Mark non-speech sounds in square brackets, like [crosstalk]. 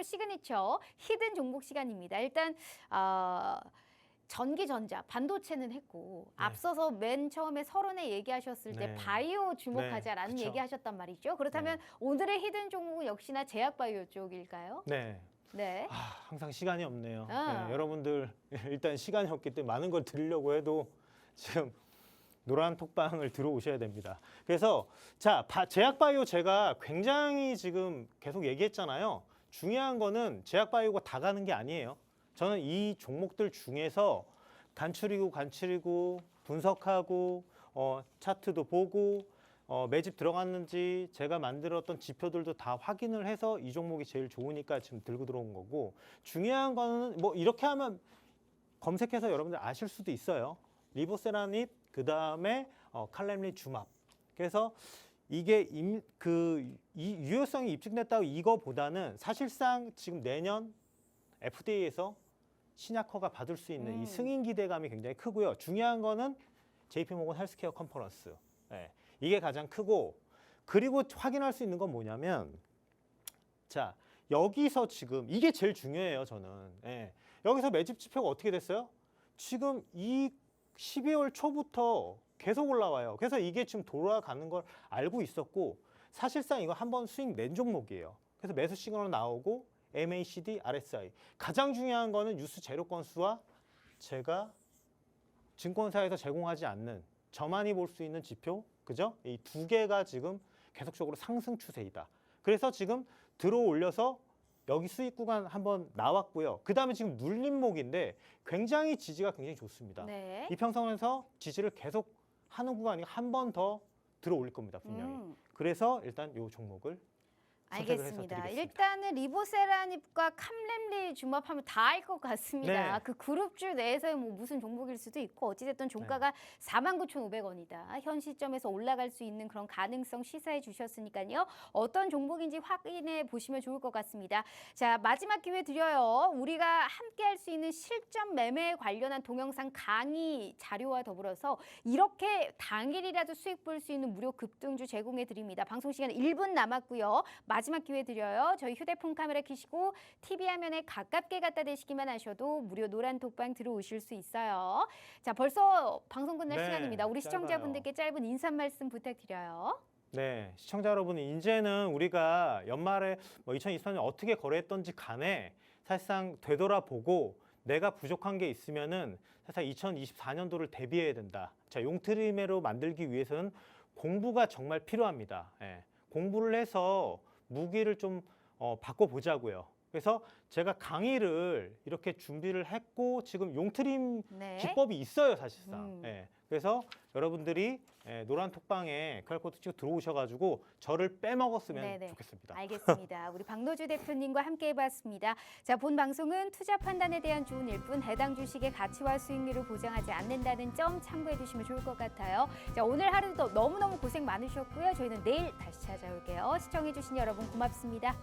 또 시그니처 히든 종목 시간입니다. 일단 어, 전기전자, 반도체는 했고 네. 앞서서 맨 처음에 서론에 얘기하셨을 때 네. 바이오 주목하자라는 그쵸. 얘기하셨단 말이죠. 그렇다면 오늘의 히든 종목은 역시나 제약바이오 쪽일까요? 네. 네. 아, 항상 시간이 없네요. 아. 네, 여러분들 [laughs] 일단 시간이 없기 때문에 많은 걸 드리려고 해도 지금 노란 톡방을 들어오셔야 됩니다. 그래서 자 바- 제약바이오 제가 굉장히 지금 계속 얘기했잖아요. 중요한 거는 제약바이오가 다 가는 게 아니에요. 저는 이 종목들 중에서 간추리고 간추리고 분석하고 어, 차트도 보고 어, 매집 들어갔는지 제가 만들었던 지표들도 다 확인을 해서 이 종목이 제일 좋으니까 지금 들고 들어온 거고 중요한 거는 뭐 이렇게 하면 검색해서 여러분들 아실 수도 있어요. 리보세라닙 그 다음에 어, 칼렘리 주맙. 그래서 이게 임, 그 이, 유효성이 입증됐다고 이거보다는 사실상 지금 내년 FDA에서 신약 허가 받을 수 있는 음. 이 승인 기대감이 굉장히 크고요. 중요한 거는 JP모건 헬스케어 컨퍼런스. 예, 이게 가장 크고 그리고 확인할 수 있는 건 뭐냐면 자 여기서 지금 이게 제일 중요해요. 저는 예, 여기서 매집 지표가 어떻게 됐어요? 지금 이 12월 초부터 계속 올라와요. 그래서 이게 지금 돌아가는 걸 알고 있었고 사실상 이거 한번 수익 낸 종목이에요. 그래서 매수 시그널 나오고 MACD, RSI 가장 중요한 거는 뉴스 재료 건수와 제가 증권사에서 제공하지 않는 저만이 볼 수 있는 지표, 그죠? 이 두 개가 지금 계속적으로 상승 추세이다. 그래서 지금 들어 올려서 여기 수익 구간 한번 나왔고요. 그 다음에 지금 눌림목인데 굉장히 지지가 굉장히 좋습니다. 네. 이평선에서 지지를 계속 하는 구간이 한 번 더 들어 올릴 겁니다, 분명히. 음. 그래서 일단 이 종목을 알겠습니다. 일단은 리보세라닙과 캄렘리 주합하면 다 알 것 같습니다. 네. 그 그룹주 내에서의 뭐 무슨 종목일 수도 있고 어찌됐든 네. 종가가 49,500원이다. 현 시점에서 올라갈 수 있는 그런 가능성 시사해 주셨으니까요. 어떤 종목인지 확인해 보시면 좋을 것 같습니다. 자 마지막 기회 드려요. 우리가 함께 할 수 있는 실전 매매에 관련한 동영상 강의 자료와 더불어서 이렇게 당일이라도 수익 볼 수 있는 무료 급등주 제공해 드립니다. 방송 시간 1분 남았고요. 마 지막 기회 드려요. 저희 휴대폰 카메라 켜시고 TV 화면에 가깝게 갖다 대시기만 하셔도 무료 노란 톡방 들어오실 수 있어요. 자, 벌써 방송 끝날 네, 시간입니다. 우리 짧아요. 시청자분들께 짧은 인사 말씀 부탁드려요. 네, 시청자 여러분, 이제는 우리가 연말에 뭐 2023년 어떻게 거래했던지 간에 사실상 되돌아보고 내가 부족한 게 있으면은 사실 2024년도를 대비해야 된다. 자, 용트리메로 만들기 위해서는 공부가 정말 필요합니다. 예, 공부를 해서 무기를 좀 어, 바꿔보자고요. 그래서 제가 강의를 이렇게 준비를 했고 지금 용트림 네. 기법이 있어요 사실상. 음. 예. 그래서 여러분들이 예, 노란 톡방에 QR코드 찍어 들어오셔가지고 저를 빼먹었으면 네네. 좋겠습니다. 알겠습니다. 우리 박노주 대표님과 함께 해봤습니다. 자, 본 방송은 투자 판단에 대한 조언일 뿐 해당 주식의 가치와 수익률을 보장하지 않는다는 점 참고해 주시면 좋을 것 같아요. 자, 오늘 하루도 너무너무 고생 많으셨고요. 저희는 내일 다시 찾아올게요. 시청해 주신 여러분 고맙습니다.